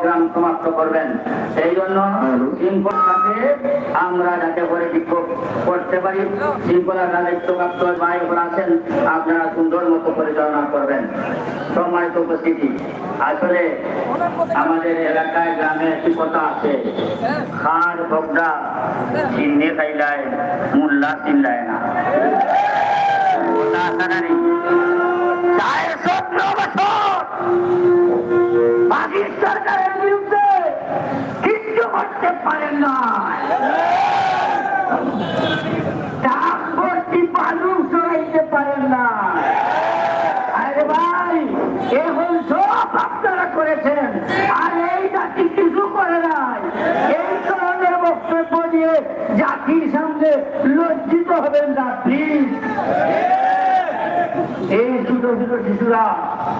Programme সমাপ্ত করবেন। সেই জন্য শৃঙ্খলাকে আমরা যাতে করে বিক্ষোভ করতে পারি। শৃঙ্খলা দায়িত্বপ্রাপ্ত মাইক আছেন আপনারা সুন্দর মতো পরিচালনা করবেন। সম্মানিত উপস্থিতি আসলে আমাদের এলাকায় গ্রামে একটি কথা আছে। খার ভোগটা চিহ্নে খাইলায় মোল্লা চিল্লায় না। কথা সরকারের বিরুদ্ধে কিচ্ছু করতে পারেন না। কিছু করে নাই। এই সামনে লজ্জিত হবেন না প্লিজ এই ছোট ছোট শিশুরা,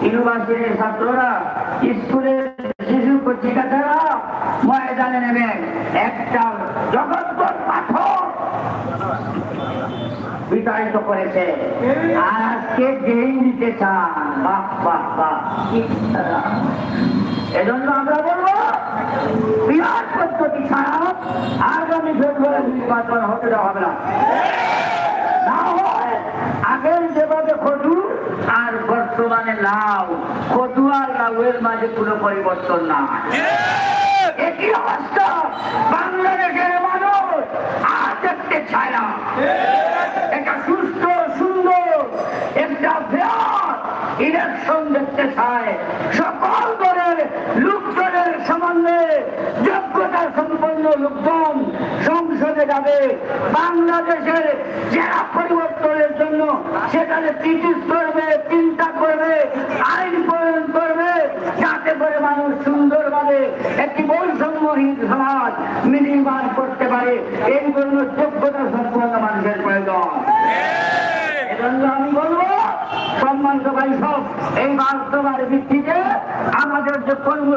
ইউনিভার্সিটির ছাত্ররা, স্কুলের ময়দানে নেমে একটা জগৎ পাথর বিতাড়িত করেছে। আর আজকে দিতে চান। বাহ বাহ বাহ। এজন্য আমরা বলব, বিরাট পদ্ধতি আগামী ফেব্রুয়ারি নির্বাচন হতে হবে না। আগের যেভাবে খদু আর বর্তমানে লাউ। খদু আর লাউয়ের মাঝে কোনো পরিবর্তন না একই অবস্থা বাংলাদেশের মানুষ আর দেখতে চায় না একটা সুস্থ সুন্দর একটা ইলেকশন দেখতে চায় সকল দলের লোকজনের সমন্বয়ে যোগ্যতা সম্পন্ন লোকজন সংসদে যাবে বাংলাদেশের জেলা পরিবর্তনের জন্য সেখানে চিকিৎস করবে চিন্তা করবে আইন প্রয়োগ করবে যাতে করে মানুষ সুন্দরভাবে একটি বৈষম্যহীন সমাজ নির্মাণ করতে পারে এই জন্য যোগ্যতা সম্পন্ন মানুষের প্রয়োজন। আমি বলব, সম্মানিত ভাই সব, এই বাস্তবার ভিত্তিতে আমাদের যে কর্ম